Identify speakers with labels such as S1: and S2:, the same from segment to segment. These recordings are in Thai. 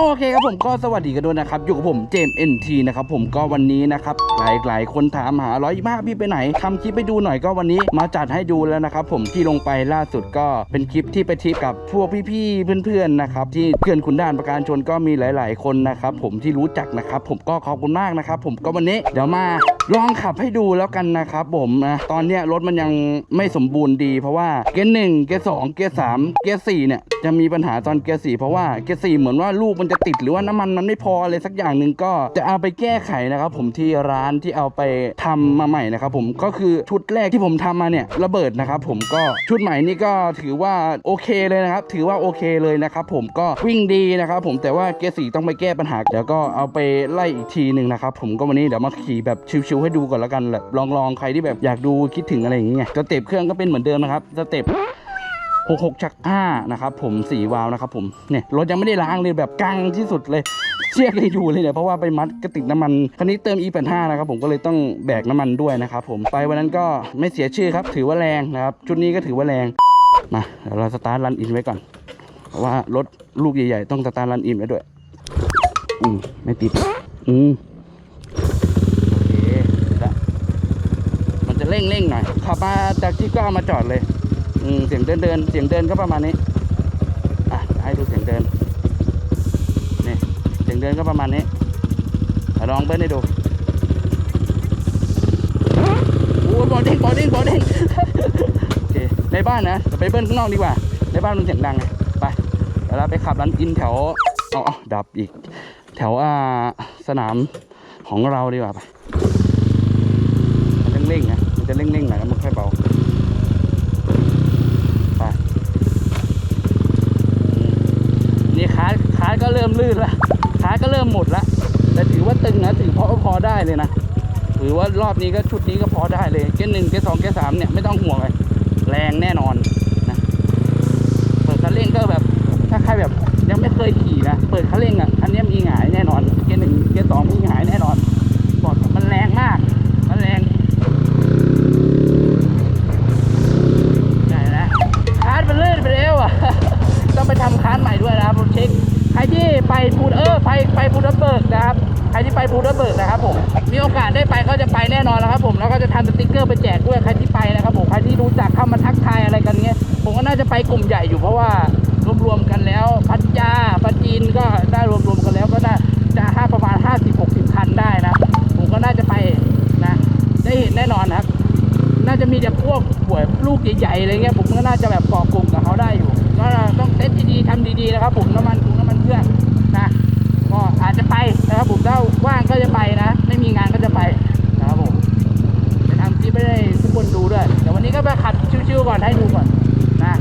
S1: โอเคครับผมก็สวัสดีกันด้วยนะครับ อยู่กับผมเจมส์ NT นะครับผมก็วันนี้นะครับ หลายหลายคนถามหาร้อยมาพี่ไปไหนทำคลิปไปดูหน่อยก็วันนี้มาจัดให้ดูแล้วนะครับผมที่ลงไปล่าสุดก็เป็นคลิปที่ไปทริปกับพวกพี่ๆเพื่อนๆนะครับที่เพื่อนคุณด้านประการชนก็มีหลาย ๆ คนนะครับผมที่รู้จักนะครับผมก็ขอบคุณมากนะครับผมก็วันนี้เดี๋ยวมาลองขับให้ดูแล้วกันนะครับผมนะตอนเนี้ยรถมันยังไม่สมบูรณ์ดี เพราะว่าเกียร์หนึ่งเกียร์สองเกียร์สามเกียร์สี่เนี่ยจะมีปัญหาตอนเกียร์สี่เพราะว่าเกียร์สี่เหมือนว่าลูกมันจะติดหรือว่าน้ำมันมันไม่พออะไรสักอย่างหนึ่งก็จะเอาไปแก้ไขนะครับ ผมที่ร้านที่เอาไปทำมาใหม่นะครับผมก็คือชุดแรกที่ผมทำมาเนี่ยระเบิดนะครับผมก็ชุดใหม่นี่ก็ถือว่าโอเคเลยนะครับ ถือว่าโอเคเลยนะครับผมก็วิ่งดีนะครับผมแต่ว่าเกียร์สีต้องไปแก้ปัญหาเดี๋ยวก็เอาไปไล่อีกทีหนึ่งนะครับผมก็วันนี้เดี๋ยวมาขี่แบบชิวๆให้ดูก่อนแล้วกันแบบลองๆใครที่แบบอยากดูคิดถึงอะไรอย่างเงี้ยสเต็ปเครื่องก็เป็นเหมือนเดิมนะครับสเต็ป 66ชัก5นะครับผมสีวาล์วนะครับผมเนี่ยรถยังไม่ได้ล้างเลยแบบกลางที่สุดเลยเชือกเลยอยู่เลยเนี่ยเพราะว่าไปมัดกระติกน้ำมันคันนี้เติม E85 นะครับผมก็เลยต้องแบกน้ำมันด้วยนะครับผมไปวันนั้นก็ไม่เสียชื่อครับ ถือว่าแรงนะครับชุดนี้ก็ถือว่าแรงมาเราสตาร์ทรันอินไว้ก่อนเพราะว่ารถลูกใหญ่ๆ ต้องสตาร์ทรันอินไว้ด้วยอืมไม่ติดอืมโอเคล้วมันจะเร่งเร่งๆหน่อยขับมาจากที่ก็เอามาจอดเลย อืมเสียงเดินเดินเสียงเดินก็ประมาณนี้ อะให้ดูเสียงเดิน นี่ เสียงเดินก็ประมาณนี้ลองเบิ้ลให้ดูโอ้ยบอลเด้งบอลเด้งบอลเด้งโอเค ในบ้านนะ ไปเบิ้ลข้างนอกดีกว่า ในบ้านมันเสียงดังไงไปเดี๋ยวเราไปขับรันอินแถวอาเอดับอีก แถวอ่าสนามของเราดีกว่าไปมันเร่งๆนะมันจะเร่งๆหน่อยแล้วมันค่อยเบา ไปนี่ขาขา ก็เริ่มลื่นละขาก็เริ่มหมดละแต่ถือว่าตึงนะถือพอพอได้เลยนะถือว่ารอบนี้ก็ชุดนี้ก็พอได้เลยเกยร์หนึ่งเกยร์สองเกยร์สามเนี่ยไม่ต้องห่วงเลยแรงแน่นอนนะเปิดคันเร่งก็แบบถ้าใครแบบยังไม่เคยขี่นะเปิดคันเร่งอะอันนี้มีหงายแน่นอนเกยร์หนึ่งเกยร์สองมีหงายแน่นอนบอกมันแรงมากมันแรงใช่แล้วคาร์ดมันลื่นไปแล้วอะต้องไปทำคาร์ดใหม่ด้วยนะครับผมเช็ค รที่ไปพูดเออไปไปพูดเบิร์กนะครับใครที่ไปพูดเบิร์กนะครับผมมีโอกาสได้ไปก็จะไปแน่นอนแล้วครับผมแล้วก็จะทำสติ๊กเกอร์ไปแจกด้วยใครที่ไปนะครับผมใครที่รู้จักเข้ามาทักทายอะไรกันเงี้ยผมก็น่าจะไปกลุ่มใหญ่อยู่เพราะว่ารวมๆกันแล้วพัทยาปัจจีนก็ได้รวมๆกันแล้วก็น่าจะห้าประมาณ 50-60 คันได้นะ ผมก็น่าจะไปนะได้เห็นแน่นอนนะครับ น่าจะมีแต่พวกหวยลูกใหญ่ๆอะไรเงี้ยผมก็น่าจะแบบเกาะกลุ่มกับเขาได้อยู่ ก็ต้องเซ็ตดีๆทำดีๆนะครับ ผมน้ำมันถุงน้ำมันเครื่องนะก็อาจจะไปนะครับผมถ้าว่างก็จะไปนะ ไม่มีงานก็จะไปนะครับผมจะทำคลิปให้ได้ทุกคนดูด้วยแต่วันนี้ก็ไปขัดชิวๆก่อนให้ดูก่อนนะ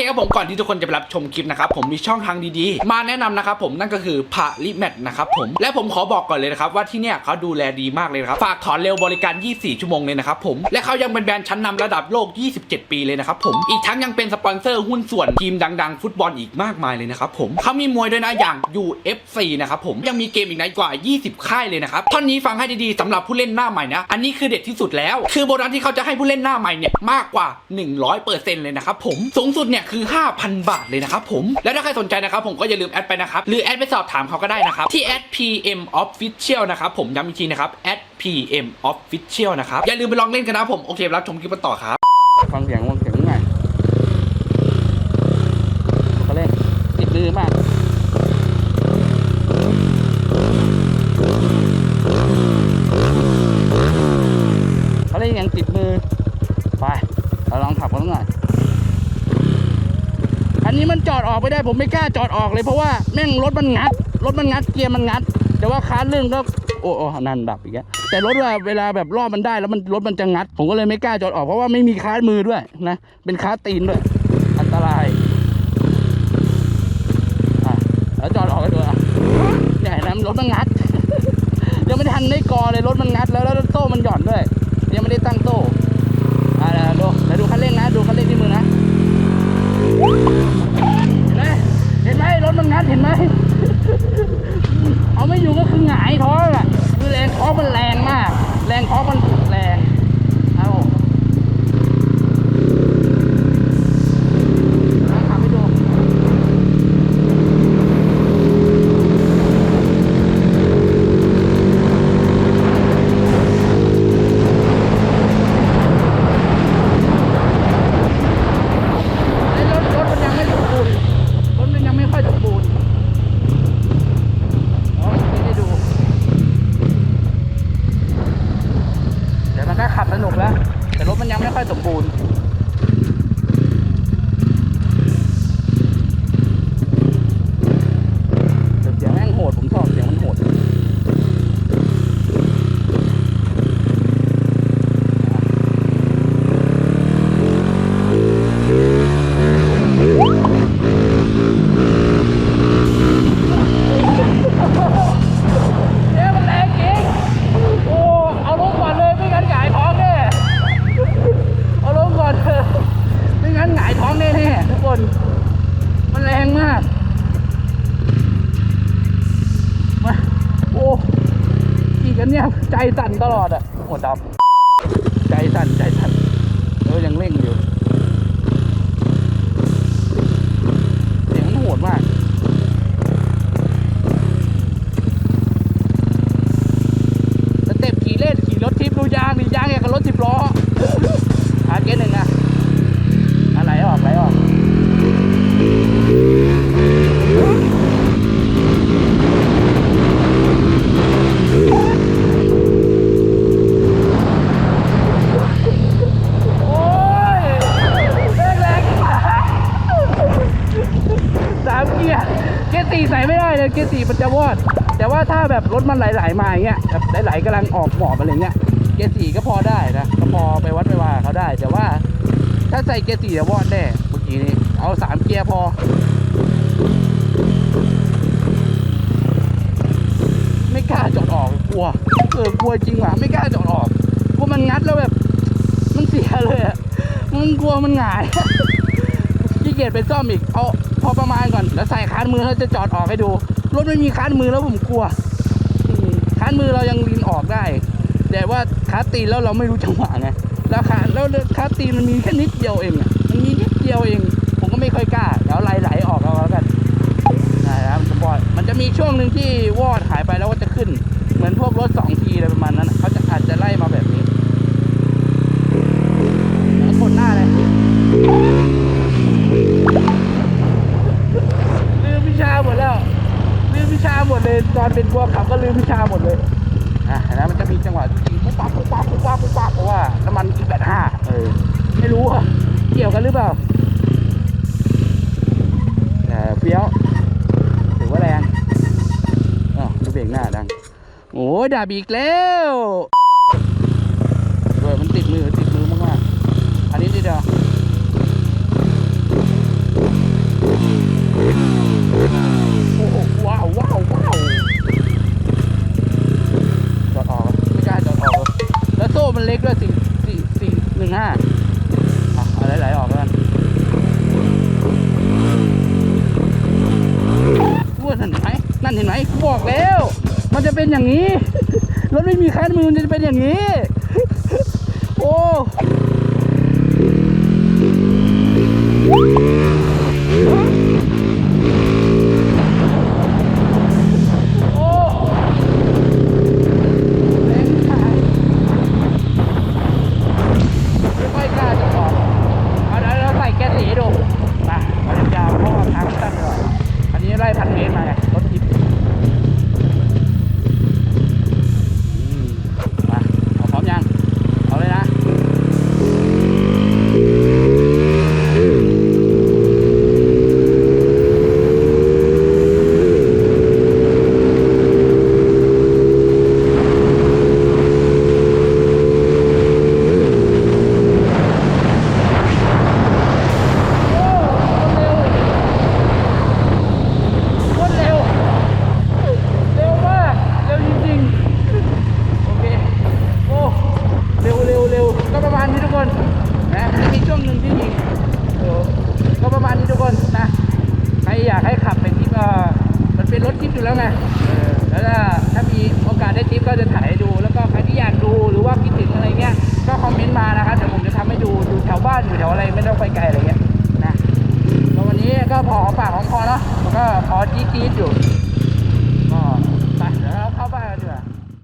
S1: เคครับผมก่อนที่ทุกคนจะไปรับชมคลิปนะครับผมมีช่องทางดีๆ มาแนะนำนะครับผมนั่นก็คือพาริแมทนะครับผมและผมขอบอกก่อนเลยนะครับว่าที่เนี่ยเขาดูแลดีมากเลยนะครับฝากถอนเร็วบริการ 24 ชั่วโมงเลยนะครับผมและเขายังเป็นแบรนด์ชั้นนำระดับโลก 27 ปีเลยนะครับผมอีกทั้งยังเป็นสปอนเซอร์หุ้นส่วนทีมดัง ๆ ฟุตบอลอีกมากมายเลยนะครับผมเขามีมวยด้วยนะอย่าง UFC นะครับผมยังมีเกมอีกนะกว่า 20 ค่ายเลยนะครับท่อนนี้ฟังให้ดีๆสำหรับผู้เล่นหน้าใหม่นะอันนี้คือเด็ดที่สุดแล้ว คือโบนัสที่เขาจะให้ผู้เล่นหน้าใหม่เนี่ยมากกว่า 100%เลยนะครับผมสูงสุดเนี่ยคือ 5,000 บาทเลยนะครับผม แล้วถ้าใครสนใจนะครับผมก็อย่าลืมแอดไปนะครับ หรือแอดไปสอบถามเขาก็ได้นะครับ ที่ @pm official นะครับผมย้ำอีกทีนะครับ @pm official นะครับ อย่าลืมไปลองเล่นกันนะผม โอเค รับชมคลิปกันต่อครับ ฟังเสียงฟังเสียงหน่อยเขาเล่นติดมือมาก เขาเล่นยังติดมือ ไป เราลองขับกันหน่อย อันนี้มันจ ออกไม่ได้ผมไม่กล้าจอดออกเลยเพราะว่าแม่งรถมันงัด รถมันงัดเกียร์มันงัด แต่ว่าคาร์เรื่องก็โอ้โอ้นั่นดับอีกแล้วแต่รถว่าเวลาแบบรอบมันได้แล้วมันรถมันจะงัด ผมก็เลยไม่กล้าจอดออกเพราะว่าไม่มีคาร์มือด้วยนะ เป็นคาร์ตีนด้วย อันตรายอะแล้วจอดออกกันด้วยเนี่ยนไหมรถมันงัดยังไม่ทันได้กอเลยรถมันงัดแล้วแล้วโซ่มันหย่อนด้วยยังไม่ได้ตั้งโซ่ อยสมบูรณ์ องแน่ๆทุกคน มันแรงมากมาโอ้อีกอันเนี่ย ใจสั่นตลอดอะหัวดำใจสั่นใจสั่นเออยังเร่ง แต่ว่าถ้าแบบรถมันไหลๆมาอย่างเงี้ยแบบไหลๆกำลังออกหมอบอะไรเงี้ยเกียร์สี่ก็พอได้นะก็พอไปวัดไปว่าเขาได้ แต่ว่า ถ้าใส่เกียร์สี่จะวอดแน่เมื่อกี้นี้เอาสามเกียร์พอไม่กล้าจอดออกกลัวเออกลัวจริงว่ะไม่กล้าจอดออกกลัวมันงัดแล้วแบบ มันเสียเลยอะมันกลัวมันหงายขี้เกียจไปซ่อมอีกเอาพอประมาณก่อนแล้วใส่คานมือแล้วจะจอดออกให้ดูรถไม่มีคานมือแล้วผมกลัวานมือเรายังลินออกได้ แต่ว่าคาตีนแล้วเราไม่รู้จังหวะไงแล้วคาแล้วคาตีนมันมีแค่นิดเดียวเองมันมีนิดเดียวเอง ผมก็ไม่ค่อยกล้าเดี๋ยวไหลๆออกเอาแล้วกันได้แล้วมันจะบอดมันจะมีช่วงหนึ่งที่วอดหายไปแล้วก็จะขึ้น เหมือนพวกรถสองทีอะไรประมาณนั้นเขาจะอาจจะไล่มาแบบนี้แล้วกดหน้าเลย ลืมวิชาหมดแล้ว ลืม วิชาหมดเลย ตอนเป็นพวกขับก็ลืมวิชาหมดเลยอะแล้วมันจะมีจังหวะที่ปุ๊บปั๊บปุ๊บปั๊บปุ๊บปั๊บปุ๊บปั๊บเพราะว่าน้ำมันอีกแปดห้าเออไม่รู้อะเกี่ยวกันหรือเปล่าแต่เฟี้ยวถือว่าแรงอ๋อเบรกหน้าดังโอ้ยดาบอีกแล้ว เห็นไหมบอกแล้ว มันจะเป็นอย่างนี้ รถไม่มีคันมือมันจะเป็นอย่างนี้ โอ้ แล้วไงแล้วถ้ามีโอกาสได้ทิปก็จะถ่ายให้ดู แล้วก็ใครที่อยากดูหรือว่าคิดถึงอะไรเงี้ย ก็คอมเมนต์มานะครับเดี๋ยวผมจะทำให้ดูอยู่แถวบ้านอยู่แถวอะไรไม่ต้องไปไกลอะไรเงี้ยนะวันนี้ก็พอปากของคอเนาะแล้วก็พอจี๊ดๆอยู่